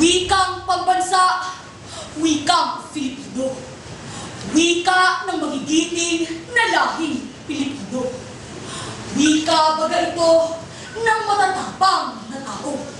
wikang pambansa, wikang Filipino, wika ng magigiting na lahing Pilipino, wika bagalito ng matatapang na tao.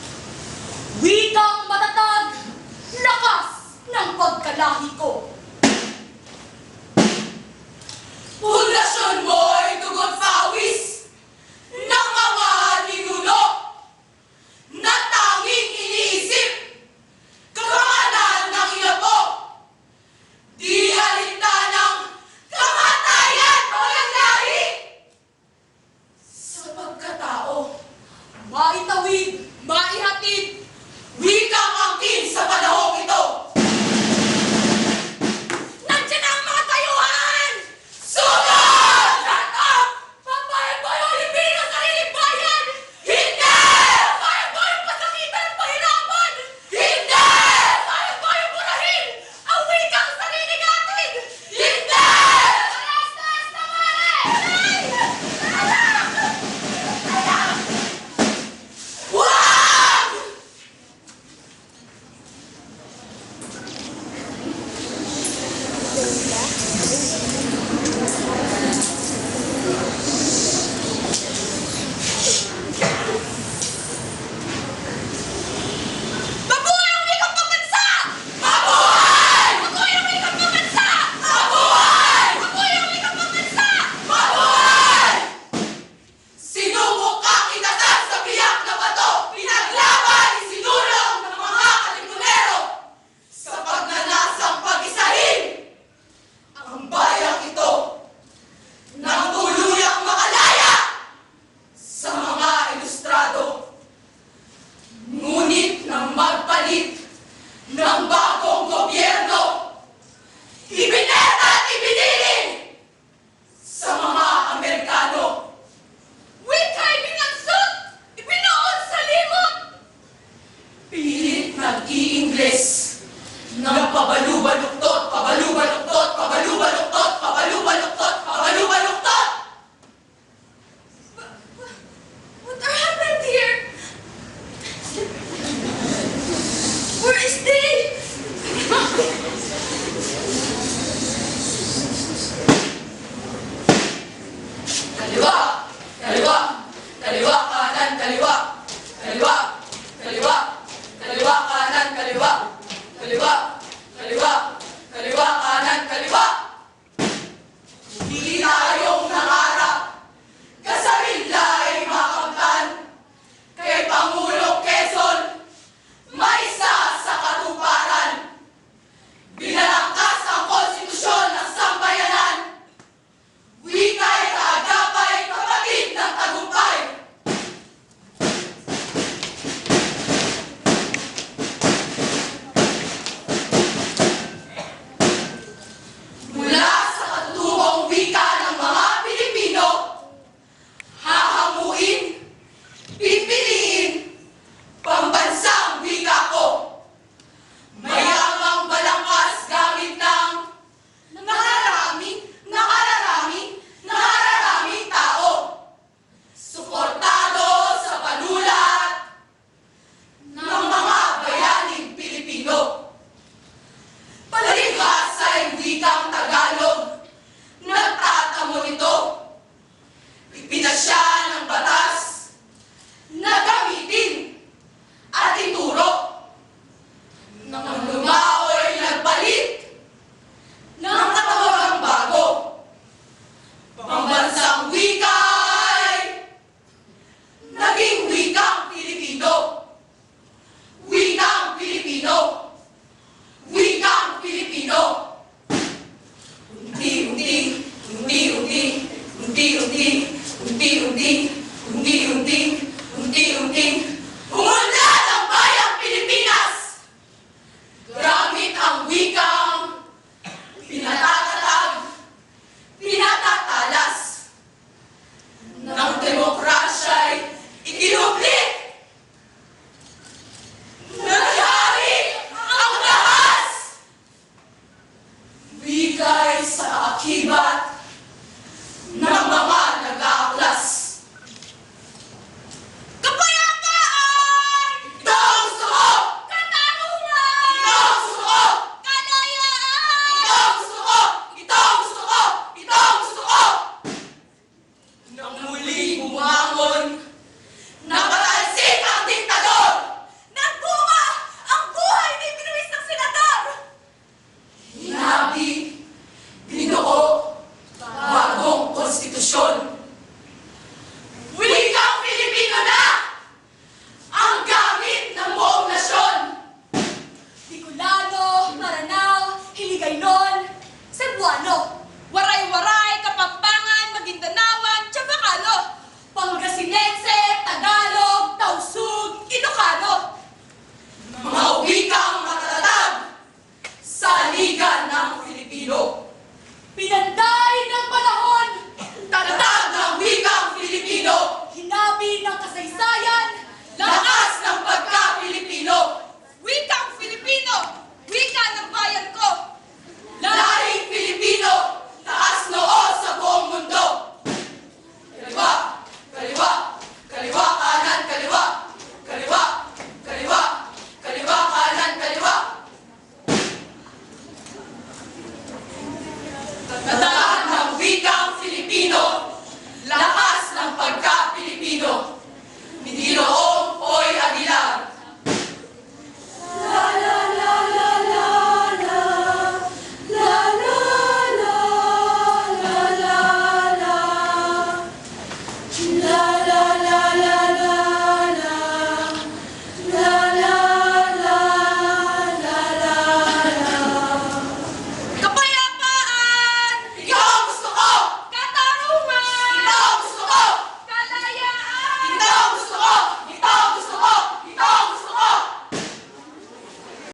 Akiba.